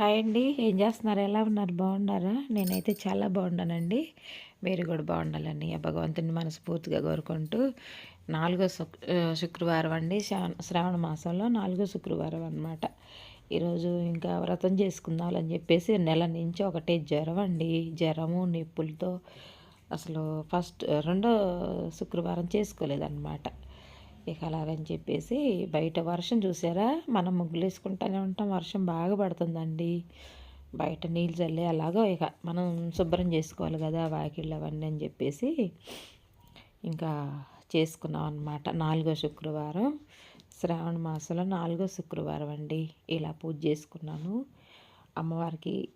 Hi అండి. ఏం చేస్తున్నారు? ఎలా ఉన్నారు? బాగున్నారా? నేనైతే చాలా బాగున్నానండి. మీరు కూడా బాగుండాలని ఆ భగవంతుని మనస్ఫూర్తిగా కోరుకుంటూ నాలుగో శుక్రవారం అండి. శ్రావణ మాసంలో నాలుగో శుక్రవారం అనమాట ఈరోజు ఇంకా వ్రతం చేసుకుందామని చెప్పేసి నెల నుంచి ఒకటే జ్వరం అండి. జ్వరము నొప్పులతో అసలు ఫస్ట్ రెండో శుక్రవారం చేసుకోలేదన్నమాట. ఇక అలాగని చెప్పేసి బయట వర్షం చూసారా? మనం ముగ్గులు వేసుకుంటూనే ఉంటాం. వర్షం బాగా పడుతుందండి. బయట నీళ్ళు చల్లే అలాగో ఇక మనం శుభ్రం చేసుకోవాలి కదా వాకిళ్ళు అవన్నీ అని చెప్పేసి ఇంకా చేసుకున్నాం అనమాట నాలుగో శుక్రవారం. శ్రావణ మాసంలో నాలుగో శుక్రవారం అండి. ఇలా పూజ చేసుకున్నాను. అమ్మవారికి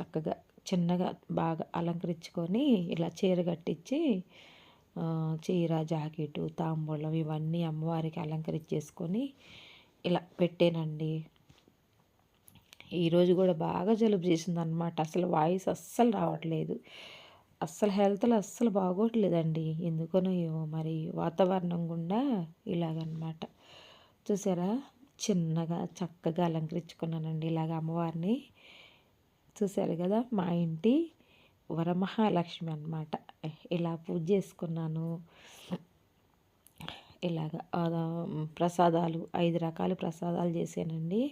చక్కగా చిన్నగా బాగా అలంకరించుకొని ఇలా చీర కట్టించి చీర జాకెటు తాంబూలం ఇవన్నీ అమ్మవారికి అలంకరించేసుకొని ఇలా పెట్టానండి. ఈరోజు కూడా బాగా జలుబు చేసిందనమాట అసలు వాయిస్ అస్సలు రావట్లేదు. అస్సలు హెల్త్లో అస్సలు బాగోట్లేదండి. ఎందుకనో ఏమో మరి వాతావరణం గుండా ఇలాగనమాట చూసారా? చిన్నగా చక్కగా అలంకరించుకున్నానండి ఇలాగ అమ్మవారిని. చూసారు కదా? మా ఇంటి వరమహాలక్ష్మి అనమాట ఇలా పూజ చేసుకున్నాను. ఇలాగ ప్రసాదాలు ఐదు రకాల ప్రసాదాలు చేశానండి.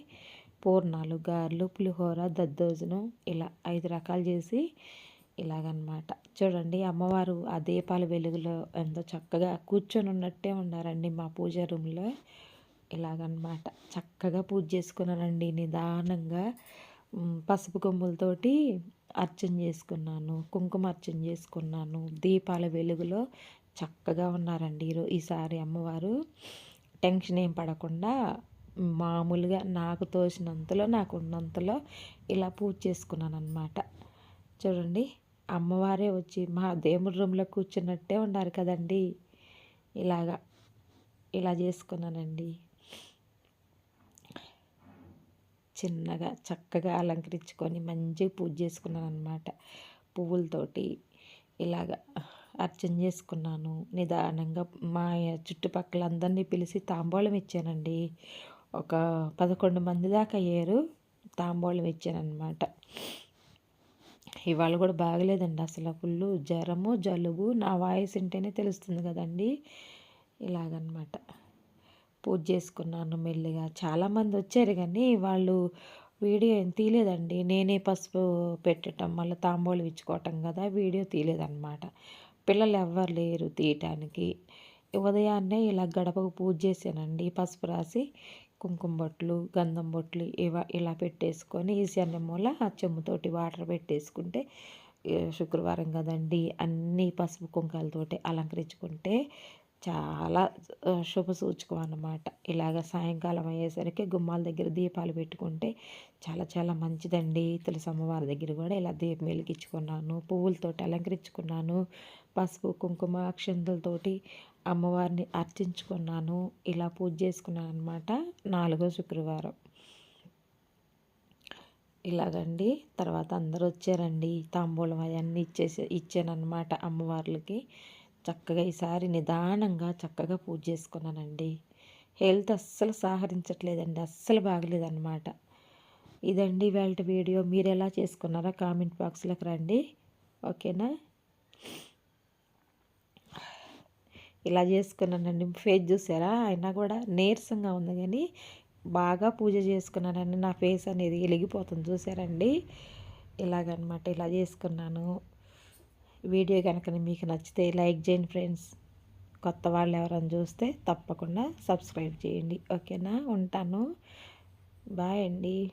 పూర్ణాలు గారెలు పులిహోర దద్దోజనం ఇలా ఐదు రకాలు చేసి ఇలాగనమాట చూడండి అమ్మవారు ఆ దీపాల వెలుగులో ఎంతో చక్కగా కూర్చొని ఉన్నట్టే ఉన్నారండి మా పూజ రూమ్లో. ఇలాగనమాట చక్కగా పూజ చేసుకున్నానండి నిదానంగా. పసుపు కొమ్ములతోటి అర్చన చేసుకున్నాను కుంకుమ అర్చన చేసుకున్నాను. దీపాల వెలుగులో చక్కగా ఉన్నారండి ఈసారి అమ్మవారు. టెన్షన్ ఏం పడకుండా మామూలుగా నాకు తోచినంతలో నాకు ఉన్నంతలో ఇలా పూజ చేసుకున్నాను అనమాట చూడండి అమ్మవారే వచ్చి మా దేవుడి రూమ్లో కూర్చున్నట్టే ఉన్నారు కదండి. ఇలాగా ఇలా చేసుకున్నానండి. చిన్నగా చక్కగా అలంకరించుకొని మంచిగా పూజ చేసుకున్నాను అనమాట పువ్వులతోటి ఇలాగ అర్చన చేసుకున్నాను. నిదానంగా మా చుట్టుపక్కల అందరినీ పిలిచి తాంబూలం ఇచ్చానండి. ఒక పదకొండు మంది దాకా అయ్యారు తాంబూలం ఇచ్చానమాట ఇవాళ కూడా బాగలేదండి అసలు ఫుల్ జ్వరము జలుబు నా వాయిస్ వింటేనే తెలుస్తుంది కదండి. ఇలాగనమాట పూజ చేసుకున్నాను మెల్లిగా. చాలామంది వచ్చారు కానీ వాళ్ళు వీడియో ఏం తీయలేదండి. నేనే పసుపు పెట్టడం మళ్ళీ తాంబూలు ఇచ్చుకోవటం కదా వీడియో తీయలేదన్నమాట. పిల్లలు ఎవ్వరు లేరు తీయటానికి. ఉదయాన్నే ఇలా గడపకు పూజ చేశానండి. పసుపు రాసి కుంకుమ బొట్లు గంధం బొట్లు ఇవ ఇలా పెట్టేసుకొని ఈశాన్య మూల చెమ్ముతోటి వాటర్ పెట్టేసుకుంటే శుక్రవారం కదండి అన్నీ పసుపు కుంకాలతోటి అలంకరించుకుంటే చాలా శుభ సూచకం అన్నమాట. ఇలాగ సాయంకాలం అయ్యేసరికి గుమ్మాల దగ్గర దీపాలు పెట్టుకుంటే చాలా చాలా మంచిదండి. తులసి అమ్మవారి దగ్గర కూడా ఇలా దీపం వెలిగించుకున్నాను పువ్వులతోటి అలంకరించుకున్నాను పసుపు కుంకుమ అక్షంతలతోటి అమ్మవారిని అర్చించుకున్నాను. ఇలా పూజ చేసుకున్నాను అనమాట నాలుగో శుక్రవారం. ఇలాగండి. తర్వాత అందరూ వచ్చారండి. తాంబూలం అవన్నీ ఇచ్చేసి ఇచ్చానమాట అమ్మవార్లకి. చక్కగా ఈసారి నిదానంగా చక్కగా పూజ చేసుకున్నానండి. హెల్త్ అస్సలు సహకరించట్లేదండి. అస్సలు బాగలేదన్నమాట. ఇదండి వాళ్ళ వీడియో. మీరు ఎలా చేసుకున్నారో కామెంట్ బాక్స్లోకి రండి. ఓకేనా? ఇలా చేసుకున్నానండి. ఫేస్ చూసారా? అయినా కూడా నీరసంగా ఉంది కానీ బాగా పూజ చేసుకున్నానండి. నా ఫేస్ అనేది వెలిగిపోతుంది. చూసారండి? ఇలాగనమాట ఇలా చేసుకున్నాను. వీడియో కనుక మీకు నచ్చితే లైక్ చేయండి ఫ్రెండ్స్. కొత్త వాళ్ళు ఎవరైనా చూస్తే తప్పకుండా సబ్స్క్రైబ్ చేయండి. ఓకేనా? ఉంటాను. బాయ్ అండి.